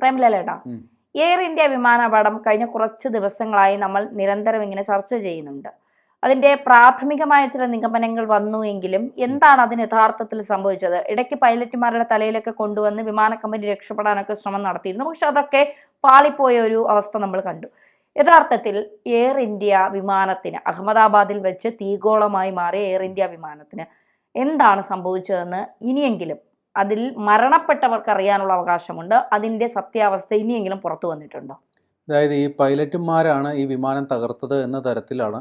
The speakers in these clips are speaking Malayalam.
പ്രേമലേട്ടാ എയർ ഇന്ത്യ വിമാനാപകടം കഴിഞ്ഞ കുറച്ച് ദിവസങ്ങളായി നമ്മൾ നിരന്തരം ഇങ്ങനെ ചർച്ച ചെയ്യുന്നുണ്ട്. അതിന്റെ പ്രാഥമികമായ ചില നിഗമനങ്ങൾ വന്നു എങ്കിലും എന്താണ് അതിന് യഥാർത്ഥത്തിൽ സംഭവിച്ചത്? ഇടയ്ക്ക് പൈലറ്റുമാരുടെ തലയിലൊക്കെ കൊണ്ടുവന്ന് വിമാന കമ്പനി രക്ഷപ്പെടാനൊക്കെ ശ്രമം നടത്തിയിരുന്നു. പക്ഷെ അതൊക്കെ പാളിപ്പോയ ഒരു അവസ്ഥ നമ്മൾ കണ്ടു. യഥാർത്ഥത്തിൽ എയർ ഇന്ത്യ വിമാനത്തിന് അഹമ്മദാബാദിൽ വെച്ച് തീഗോളമായി മാറിയ എയർ ഇന്ത്യ വിമാനത്തിന് എന്താണ് സംഭവിച്ചതെന്ന് ഇനിയെങ്കിലും അതിൽ മരണപ്പെട്ടവർക്ക് അറിയാനുള്ള അവകാശമുണ്ട്. അതിന്റെ സത്യാവസ്ഥ ഇനിയെങ്കിലും പുറത്തു വന്നിട്ടുണ്ടോ? അതായത് ഈ പൈലറ്റുമാരാണ് ഈ വിമാനം തകർത്തത് എന്ന തരത്തിലാണ്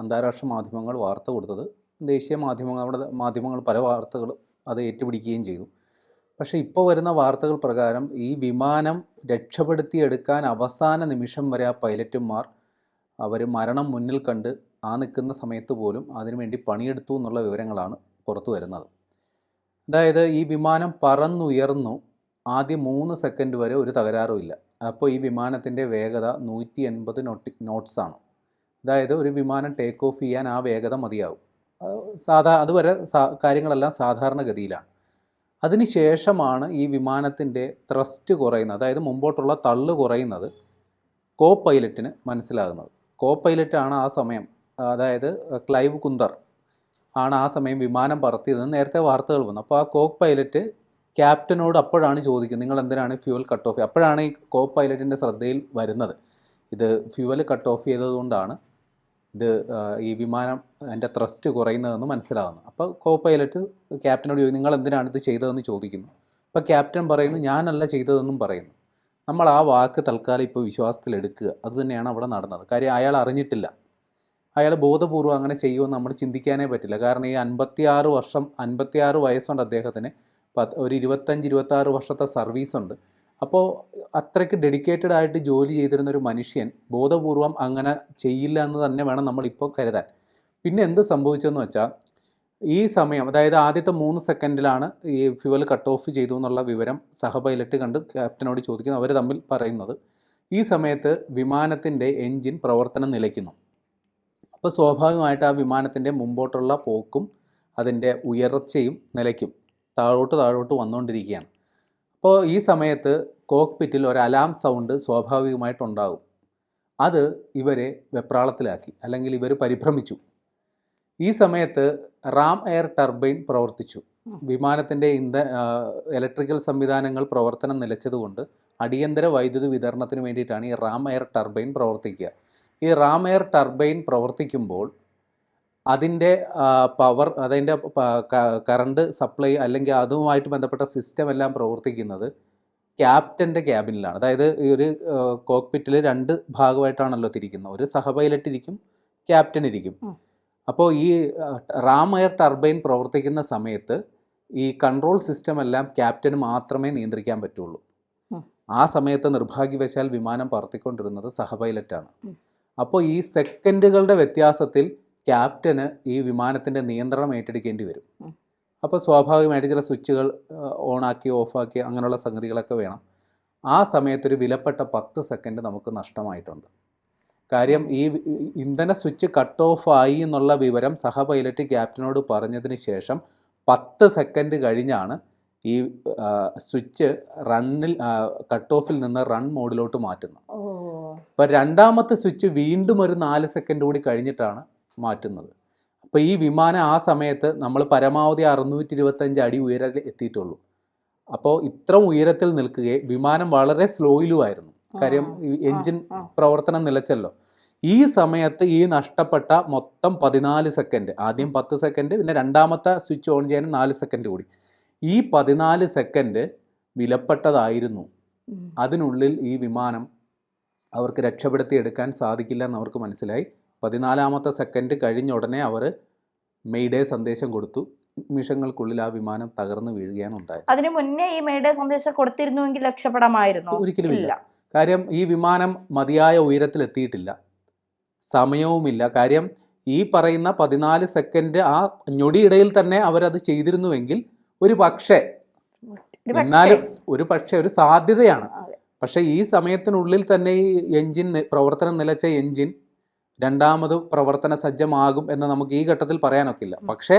അന്താരാഷ്ട്ര മാധ്യമങ്ങൾ വാർത്ത കൊടുത്തത്. ദേശീയ മാധ്യമങ്ങൾ നമ്മുടെ മാധ്യമങ്ങൾ പല വാർത്തകൾ അത് ഏറ്റുപിടിക്കുകയും ചെയ്തു. പക്ഷേ ഇപ്പോൾ വരുന്ന വാർത്തകൾ പ്രകാരം ഈ വിമാനം രക്ഷപ്പെടുത്തിയെടുക്കാൻ അവസാന നിമിഷം വരെ ആ പൈലറ്റുമാർ അവർ മരണം മുന്നിൽ കണ്ട് ആ നിൽക്കുന്ന സമയത്ത് പോലും അതിനുവേണ്ടി പണിയെടുത്തു എന്നുള്ള വിവരങ്ങളാണ് പുറത്തു വരുന്നത്. അതായത് ഈ വിമാനം പറന്നുയർന്നു ആദ്യം മൂന്ന് സെക്കൻഡ് വരെ ഒരു തകരാറുമില്ല അപ്പോൾ ഈ വിമാനത്തിന്റെ വേഗത നൂറ്റി എൺപത് നോട്ടി നോട്ട്സ് ആണ്. അതായത് ഒരു വിമാനം ടേക്ക് ഓഫ് ചെയ്യാൻ ആ വേഗത മതിയാവും. സാധാ അതുവരെ സാ കാര്യങ്ങളെല്ലാം സാധാരണഗതിയിലാണ്. അതിനുശേഷമാണ് ഈ വിമാനത്തിന്റെ ത്രസ്റ്റ് കുറയുന്നത്. അതായത് മുമ്പോട്ടുള്ള തള്ള് കുറയുന്നത് കോ പൈലറ്റിന് മനസ്സിലാകുന്നത്. കോ പൈലറ്റാണ് ആ സമയം അതായത് ക്ലൈവ് കുന്ദർ ആണ് ആ സമയം വിമാനം പറത്തിയതെന്ന് നേരത്തെ വാർത്തകൾ വന്നു. അപ്പോൾ ആ കോക്ക് പൈലറ്റ് ക്യാപ്റ്റനോട് അപ്പോഴാണ് ചോദിക്കുന്നത് നിങ്ങൾ എന്തിനാണ് ഫ്യൂവൽ കട്ട് ഓഫ്? അപ്പോഴാണ് ഈ കോക്ക് പൈലറ്റിന്റെ ശ്രദ്ധയിൽ വരുന്നത്. ഇത് ഫ്യൂവൽ കട്ട് ഓഫ് ചെയ്തതുകൊണ്ടാണ് ഇത് ഈ വിമാനം അതിന്റെ ത്രസ്റ്റ് കുറയുന്നതെന്ന് മനസ്സിലാകുന്നു അപ്പോൾ കോ പൈലറ്റ് ക്യാപ്റ്റനോട് ചോദിക്കും നിങ്ങൾ എന്തിനാണ് ഇത് ചെയ്തതെന്ന് ചോദിക്കുന്നു? അപ്പോൾ ക്യാപ്റ്റൻ പറയുന്നു ഞാനല്ല ചെയ്തതെന്നും പറയുന്നു. നമ്മൾ ആ വാക്ക് തൽക്കാലം ഇപ്പോൾ വിശ്വാസത്തിലെടുക്കുക. അത് തന്നെയാണ് അവിടെ നടന്നത്. കാര്യം അയാൾ അറിഞ്ഞിട്ടില്ല. അയാൾ ബോധപൂർവം അങ്ങനെ ചെയ്യുമെന്ന് നമ്മൾ ചിന്തിക്കാനേ പറ്റില്ല. കാരണം ഈ അൻപത്തിയാറ് വർഷം അൻപത്തിയാറ് വയസ്സുണ്ട് അദ്ദേഹത്തിന്. പത്ത് ഒരു ഇരുപത്തഞ്ച് ഇരുപത്താറ് വർഷത്തെ സർവീസ് ഉണ്ട് അപ്പോൾ അത്രയ്ക്ക് ഡെഡിക്കേറ്റഡ് ആയിട്ട് ജോലി ചെയ്തിരുന്ന ഒരു മനുഷ്യൻ ബോധപൂർവം അങ്ങനെ ചെയ്യില്ല എന്ന് തന്നെ വേണം നമ്മളിപ്പോൾ കരുതാൻ. പിന്നെ എന്ത് സംഭവിച്ചെന്ന് വെച്ചാൽ ഈ സമയം അതായത് ആദ്യത്തെ മൂന്ന് സെക്കൻഡിലാണ് ഈ ഫ്യുവൽ കട്ട് ഓഫ് ചെയ്തു എന്നുള്ള വിവരം സഹപൈലറ്റ് കണ്ട് ക്യാപ്റ്റനോട് ചോദിക്കുന്നു. അവർ തമ്മിൽ പറയുന്നത് ഈ സമയത്ത് വിമാനത്തിന്റെ എൻജിൻ പ്രവർത്തനം നിലയ്ക്കുന്നു. അപ്പോൾ സ്വാഭാവികമായിട്ട് ആ വിമാനത്തിന്റെ മുമ്പോട്ടുള്ള പോക്കും അതിന്റെ ഉയർച്ചയും നിലയ്ക്കും താഴോട്ട് താഴോട്ട് വന്നുകൊണ്ടിരിക്കുകയാണ്. അപ്പോൾ ഈ സമയത്ത് കോക്ക്പിറ്റിൽ ഒരു അലാം സൗണ്ട് സ്വാഭാവികമായിട്ടുണ്ടാകും അത് ഇവരെ വെപ്രാളത്തിലാക്കി അല്ലെങ്കിൽ ഇവർ പരിഭ്രമിച്ചു. ഈ സമയത്ത് റാം എയർ ടർബൈൻ പ്രവർത്തിച്ചു. വിമാനത്തിന്റെ ഇന്ധ ഇലക്ട്രിക്കൽ സംവിധാനങ്ങൾ പ്രവർത്തനം നിലച്ചതുകൊണ്ട് അടിയന്തര വൈദ്യുതി വിതരണത്തിന് വേണ്ടിയിട്ടാണ് ഈ റാം എയർ ടർബൈൻ പ്രവർത്തിക്കുക. ഈ റാം എയർ ടർബൈൻ പ്രവർത്തിക്കുമ്പോൾ അതിന്റെ പവർ അതിന്റെ കറണ്ട് സപ്ലൈ അല്ലെങ്കിൽ അതുമായിട്ട് ബന്ധപ്പെട്ട സിസ്റ്റം എല്ലാം പ്രവർത്തിക്കുന്നത് ക്യാപ്റ്റന്റെ ക്യാബിനിലാണ്. അതായത് ഈ ഒരു കോക്പിറ്റിൽ രണ്ട് ഭാഗമായിട്ടാണല്ലോ തിരിക്കുന്നത്. ഒരു സഹപൈലറ്റ് ഇരിക്കും ക്യാപ്റ്റൻ ഇരിക്കും അപ്പോൾ ഈ റാം എയർ ടർബൈൻ പ്രവർത്തിക്കുന്ന സമയത്ത് ഈ കൺട്രോൾ സിസ്റ്റം എല്ലാം ക്യാപ്റ്റന് മാത്രമേ നിയന്ത്രിക്കാൻ പറ്റുള്ളൂ. ആ സമയത്ത് നിർഭാഗ്യവശാൽ വിമാനം പറത്തിക്കൊണ്ടിരുന്നത് സഹ പൈലറ്റാണ് ഉം. അപ്പോൾ ഈ സെക്കൻഡുകളുടെ വ്യത്യാസത്തിൽ ക്യാപ്റ്റന് ഈ വിമാനത്തിന്റെ നിയന്ത്രണം ഏറ്റെടുക്കേണ്ടി വരും. അപ്പോൾ സ്വാഭാവികമായിട്ട് ചില സ്വിച്ചുകൾ ഓണാക്കി ഓഫാക്കി അങ്ങനെയുള്ള സംഗതികളൊക്കെ വേണം. ആ സമയത്തൊരു വിലപ്പെട്ട പത്ത് സെക്കൻഡ് നമുക്ക് നഷ്ടമായിട്ടുണ്ട്. കാര്യം ഈ ഇന്ധന സ്വിച്ച് കട്ട് ഓഫ് ആയി എന്നുള്ള വിവരം സഹ പൈലറ്റ് ക്യാപ്റ്റനോട് പറഞ്ഞതിന് ശേഷം പത്ത് സെക്കൻഡ് കഴിഞ്ഞാണ് ഈ സ്വിച്ച് റണ്ണിൽ കട്ട് ഓഫിൽ നിന്ന് റൺ മോഡിലോട്ട് മാറ്റുന്നത്. അപ്പോൾ രണ്ടാമത്തെ സ്വിച്ച് വീണ്ടും ഒരു നാല് സെക്കൻഡ് കൂടി കഴിഞ്ഞിട്ടാണ് മാറ്റുന്നത്. അപ്പോൾ ഈ വിമാനം ആ സമയത്ത് നമ്മൾ പരമാവധി അറുന്നൂറ്റി ഇരുപത്തഞ്ച് അടി ഉയരത്തിൽ എത്തിയിട്ടുള്ളൂ. അപ്പോൾ ഇത്ര ഉയരത്തിൽ നിൽക്കുകയും വിമാനം വളരെ സ്ലോയിലുമായിരുന്നു കാര്യം എഞ്ചിൻ. പ്രവർത്തനം നിലച്ചല്ലോ. ഈ സമയത്ത് ഈ നഷ്ടപ്പെട്ട മൊത്തം പതിനാല് സെക്കൻഡ് ആദ്യം പത്ത് സെക്കൻഡ് പിന്നെ രണ്ടാമത്തെ സ്വിച്ച് ഓൺ ചെയ്യാൻ നാല് സെക്കൻഡ് കൂടി. ഈ പതിനാല് സെക്കൻഡ് വിലപ്പെട്ടതായിരുന്നു. അതിനുള്ളിൽ ഈ വിമാനം അവർക്ക് രക്ഷപ്പെടുത്തിയെടുക്കാൻ സാധിക്കില്ല എന്ന് അവർക്ക് മനസ്സിലായി. പതിനാലാമത്തെ സെക്കൻഡ് കഴിഞ്ഞ ഉടനെ അവർ മെയ്ഡേ സന്ദേശം കൊടുത്തു. നിമിഷങ്ങൾക്കുള്ളിൽ ആ വിമാനം തകർന്നു വീഴുകയാണ് ഉണ്ടായത്. അതിനു മുന്നേ ഈ മെയ്ഡേ സന്ദേശം കൊടുത്തിരുന്നുവെങ്കിൽ രക്ഷപ്പെടാമായിരുന്നു? ഒരിക്കലും ഇല്ല. കാര്യം ഈ വിമാനം മതിയായ ഉയരത്തിൽ എത്തിയിട്ടില്ല സമയവുമില്ല. കാര്യം ഈ പറയുന്ന പതിനാല് സെക്കൻഡ് ആ ഞൊടിയിടയിൽ തന്നെ അവരത് ചെയ്തിരുന്നുവെങ്കിൽ ഒരു പക്ഷേ എന്നാലും ഒരു പക്ഷേ ഒരു സാധ്യതയാണ്. പക്ഷേ ഈ സമയത്തിനുള്ളിൽ തന്നെ ഈ എൻജിൻ പ്രവർത്തനം നിലച്ച എൻജിൻ രണ്ടാമത് പ്രവർത്തന സജ്ജമാകും എന്ന് നമുക്ക് ഈ ഘട്ടത്തിൽ പറയാനൊക്കില്ല. പക്ഷേ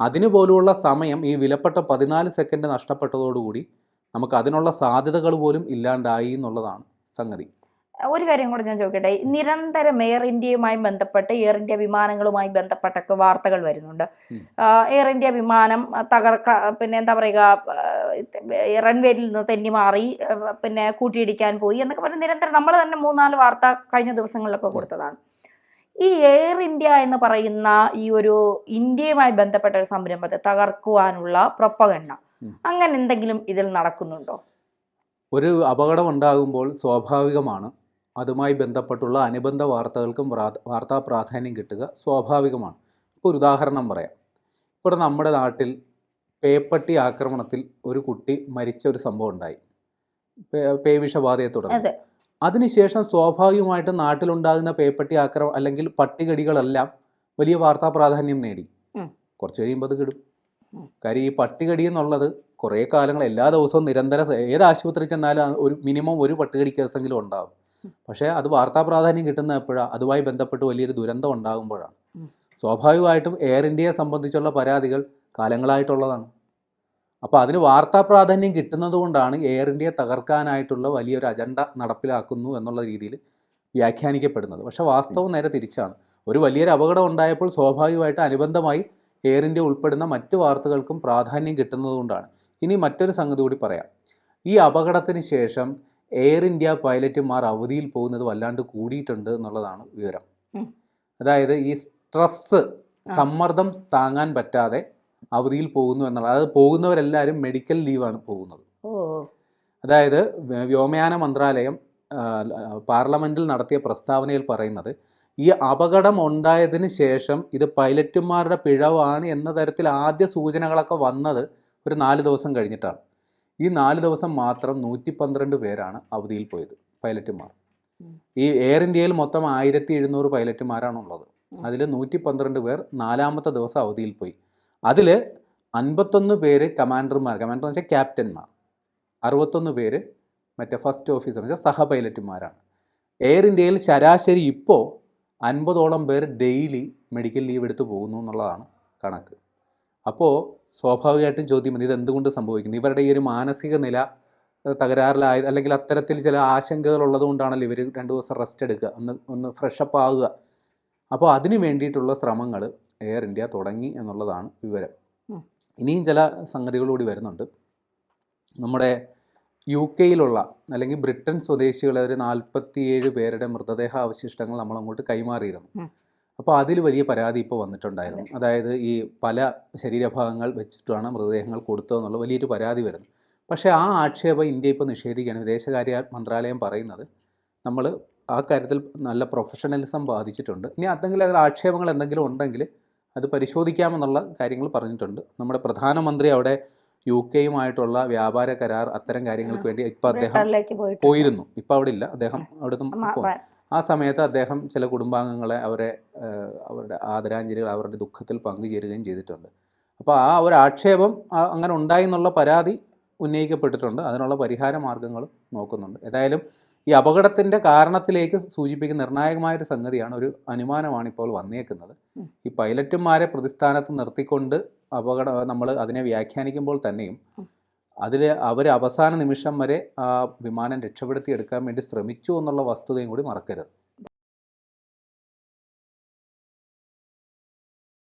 അതിനു പോലുള്ള സമയം ഈ വിലപ്പെട്ട പതിനാല് സെക്കൻഡ് നഷ്ടപ്പെട്ടതോടുകൂടി നമുക്ക് അതിനുള്ള സാധ്യതകൾ പോലും ഇല്ലാണ്ടായി എന്നുള്ളതാണ് സംഗതി. ഒരു കാര്യം കൂടെ ഞാൻ ചോദിക്കട്ടെ. നിരന്തരം എയർ ഇന്ത്യയുമായി ബന്ധപ്പെട്ട് എയർ ഇന്ത്യ വിമാനങ്ങളുമായി ബന്ധപ്പെട്ടൊക്കെ വാർത്തകൾ വരുന്നുണ്ട്. എയർ ഇന്ത്യ വിമാനം തകർക്ക പിന്നെ എന്താ പറയുക റൺവേയിൽ നിന്ന് തെന്നി മാറി പിന്നെ കൂട്ടിയിടിക്കാൻ പോയി എന്നൊക്കെ പറഞ്ഞ് നിരന്തരം നമ്മൾ തന്നെ മൂന്നാൽ വാർത്ത കഴിഞ്ഞ ദിവസങ്ങളിലൊക്കെ കൊടുത്തതാണ്. ഈ എയർ ഇന്ത്യ എന്ന് പറയുന്ന ഈ ഒരു ഇന്ത്യയുമായി ബന്ധപ്പെട്ട ഒരു സംരംഭത്തെ തകർക്കുവാനുള്ള പ്രൊപ്പഗണ്ണ അങ്ങനെ എന്തെങ്കിലും ഇതിൽ നടക്കുന്നുണ്ടോ? ഒരു അപകടം ഉണ്ടാകുമ്പോൾ സ്വാഭാവികമാണ്. അതുമായി ബന്ധപ്പെട്ടുള്ള അനുബന്ധ വാർത്തകൾക്കും വാർത്താ പ്രാധാന്യം കിട്ടുക സ്വാഭാവികമാണ്. ഇപ്പോൾ ഒരു ഉദാഹരണം പറയാം. ഇപ്പോൾ നമ്മുടെ നാട്ടിൽ പേപ്പട്ടി ആക്രമണത്തിൽ ഒരു കുട്ടി മരിച്ച ഒരു സംഭവം ഉണ്ടായി. പേവിഷബാധയെ തുടർന്ന്. അതെ. അതിനുശേഷം സ്വാഭാവികമായിട്ടും നാട്ടിലുണ്ടാകുന്ന പേപ്പട്ടി ആക്രമണം അല്ലെങ്കിൽ പട്ടികടികളെല്ലാം വലിയ വാർത്താ പ്രാധാന്യം നേടി. കുറച്ച് കഴിയുമ്പോൾ അത് കിടും. കാര്യം ഈ പട്ടികടി എന്നുള്ളത് കുറേ കാലങ്ങൾ എല്ലാ ദിവസവും നിരന്തരം ഏത് ആശുപത്രി ചെന്നാലും ഒരു മിനിമം ഒരു പട്ടികടി കേസെങ്കിലും ഉണ്ടാകും പക്ഷേ അത് വാർത്താ പ്രാധാന്യം കിട്ടുന്ന എപ്പോഴാണ് അതുമായി ബന്ധപ്പെട്ട് വലിയൊരു ദുരന്തം ഉണ്ടാകുമ്പോഴാണ്. സ്വാഭാവികമായിട്ടും എയർ ഇന്ത്യയെ സംബന്ധിച്ചുള്ള പരാതികൾ കാലങ്ങളായിട്ടുള്ളതാണ്. അപ്പോൾ അതിന് വാർത്താ പ്രാധാന്യം കിട്ടുന്നത് കൊണ്ടാണ് എയർ ഇന്ത്യയെ തകർക്കാനായിട്ടുള്ള വലിയൊരു അജണ്ട നടപ്പിലാക്കുന്നു എന്നുള്ള രീതിയിൽ വ്യാഖ്യാനിക്കപ്പെടുന്നത്. പക്ഷേ വാസ്തവം നേരെ തിരിച്ചാണ്. ഒരു വലിയൊരു അപകടം ഉണ്ടായപ്പോൾ സ്വാഭാവികമായിട്ട് അനുബന്ധമായി എയർ ഇന്ത്യ ഉൾപ്പെടുന്ന മറ്റ് വാർത്തകൾക്കും പ്രാധാന്യം കിട്ടുന്നത് കൊണ്ടാണ്. ഇനി മറ്റൊരു സംഗതി കൂടി പറയാം. ഈ അപകടത്തിന് ശേഷം എയർ ഇന്ത്യ പൈലറ്റുമാർ അവധിയിൽ പോകുന്നത് വല്ലാണ്ട് കൂടിയിട്ടുണ്ട് എന്നുള്ളതാണ് വിവരം. അതായത് ഈ സ്ട്രെസ്. സമ്മർദ്ദം താങ്ങാൻ പറ്റാതെ അവധിയിൽ പോകുന്നു എന്നുള്ളത് അതായത് പോകുന്നവരെല്ലാവരും മെഡിക്കൽ ലീവാണ് പോകുന്നത്. അതായത് വ്യോമയാന മന്ത്രാലയം പാർലമെന്റിൽ നടത്തിയ പ്രസ്താവനയിൽ പറയുന്നത് ഈ അപകടം ഉണ്ടായതിന് ശേഷം ഇത് പൈലറ്റുമാരുടെ പിഴവാണ് എന്ന തരത്തിൽ ആദ്യ സൂചനകളൊക്കെ വന്നത് ഒരു നാല് ദിവസം കഴിഞ്ഞിട്ടാണ്. ഈ നാല് ദിവസം മാത്രം നൂറ്റി പന്ത്രണ്ട് പേരാണ് അവധിയിൽ പോയത് പൈലറ്റുമാർ. ഈ എയർ ഇന്ത്യയിൽ മൊത്തം ആയിരത്തി എഴുന്നൂറ് പൈലറ്റുമാരാണുള്ളത്. അതിൽ നൂറ്റി പന്ത്രണ്ട് പേർ നാലാമത്തെ ദിവസം അവധിയിൽ പോയി. അതിൽ അൻപത്തൊന്ന് പേര് കമാൻഡർമാർ കമാൻഡർ എന്ന് വെച്ചാൽ ക്യാപ്റ്റന്മാർ. അറുപത്തൊന്ന് പേര് മറ്റേ ഫസ്റ്റ് ഓഫീസർ എന്ന് വെച്ചാൽ സഹ പൈലറ്റുമാരാണ് എയർ ഇന്ത്യയിൽ ശരാശരി ഇപ്പോൾ അൻപതോളം പേർ ഡെയിലി മെഡിക്കൽ ലീവ് എടുത്ത് പോകുന്നു എന്നുള്ളതാണ് കണക്ക്. അപ്പോൾ സ്വാഭാവികമായിട്ടും ചോദ്യം ഇത് എന്തുകൊണ്ട് സംഭവിക്കുന്നു? ഇവരുടെ ഈ ഒരു മാനസിക നില തകരാറിലായത് അല്ലെങ്കിൽ അത്തരത്തിൽ ചില ആശങ്കകൾ ഉള്ളത് കൊണ്ടാണല്ലോ ഇവർ രണ്ട് ദിവസം റെസ്റ്റ് എടുക്കുക ഒന്ന് ഒന്ന് ഫ്രഷപ്പ് ആവുക. അപ്പോൾ അതിന് വേണ്ടിയിട്ടുള്ള ശ്രമങ്ങൾ എയർ ഇന്ത്യ തുടങ്ങി എന്നുള്ളതാണ് വിവരം. ഇനിയും ചില സംഗതികളൂടി വരുന്നുണ്ട്. നമ്മുടെ യു കെയിലുള്ള അല്ലെങ്കിൽ ബ്രിട്ടൻ സ്വദേശികളെ ഒരു നാൽപ്പത്തിയേഴ് പേരുടെ മൃതദേഹ അവശിഷ്ടങ്ങൾ നമ്മൾ അങ്ങോട്ട് കൈമാറിയിരുന്നു. അപ്പോൾ അതിൽ വലിയ പരാതി ഇപ്പോൾ വന്നിട്ടുണ്ടായിരുന്നു. അതായത് ഈ പല ശരീരഭാഗങ്ങൾ വെച്ചിട്ടാണ് മൃതദേഹങ്ങൾ കൊടുത്തതെന്നുള്ള വലിയൊരു പരാതി വരുന്നു. പക്ഷേ ആ ആക്ഷേപം ഇന്ത്യ ഇപ്പോൾ നിഷേധിക്കുകയാണ്. വിദേശകാര്യ മന്ത്രാലയം പറയുന്നത് നമ്മൾ ആ കാര്യത്തിൽ നല്ല പ്രൊഫഷണലിസം ബാധിച്ചിട്ടുണ്ട്. ഇനി എന്തെങ്കിലും അതിൽ ആക്ഷേപങ്ങൾ എന്തെങ്കിലും ഉണ്ടെങ്കിൽ അത് പരിശോധിക്കാമെന്നുള്ള കാര്യങ്ങൾ പറഞ്ഞിട്ടുണ്ട്. നമ്മുടെ പ്രധാനമന്ത്രി അവിടെ യു കെയുമായിട്ടുള്ള വ്യാപാര കരാർ അത്തരം കാര്യങ്ങൾക്ക് വേണ്ടി ഇപ്പോൾ അദ്ദേഹം പോയിരുന്നു. ഇപ്പോൾ അവിടെ ഇല്ല. അദ്ദേഹം അവിടുന്ന് ആ സമയത്ത് അദ്ദേഹം ചില കുടുംബാംഗങ്ങളെ അവരെ അവരുടെ ആദരാഞ്ജലികൾ അവരുടെ ദുഃഖത്തിൽ പങ്കുചേരുകയും ചെയ്തിട്ടുണ്ട് അപ്പോൾ ആ ഒരു ആക്ഷേപം അങ്ങനെ ഉണ്ടായി എന്നുള്ള പരാതി ഉന്നയിക്കപ്പെട്ടിട്ടുണ്ട് അതിനുള്ള പരിഹാര മാർഗങ്ങളും നോക്കുന്നുണ്ട് ഏതായാലും ഈ അപകടത്തിന്റെ കാരണത്തിലേക്ക് സൂചിപ്പിക്കുന്ന നിർണായകമായൊരു സംഗതിയാണ് ഒരു അനുമാനമാണ് ഇപ്പോൾ വന്നേക്കുന്നത്. ഈ പൈലറ്റുമാരെ പ്രതിസ്ഥാനത്ത് നിർത്തിക്കൊണ്ട് അപകട നമ്മൾ അതിനെ വ്യാഖ്യാനിക്കുമ്പോൾ തന്നെയും. അതിൽ അവർ അവസാന നിമിഷം വരെ ആ വിമാനം രക്ഷപ്പെടുത്തിയെടുക്കാൻ വേണ്ടി ശ്രമിച്ചു എന്നുള്ള വസ്തുതയും കൂടി മറക്കരുത്.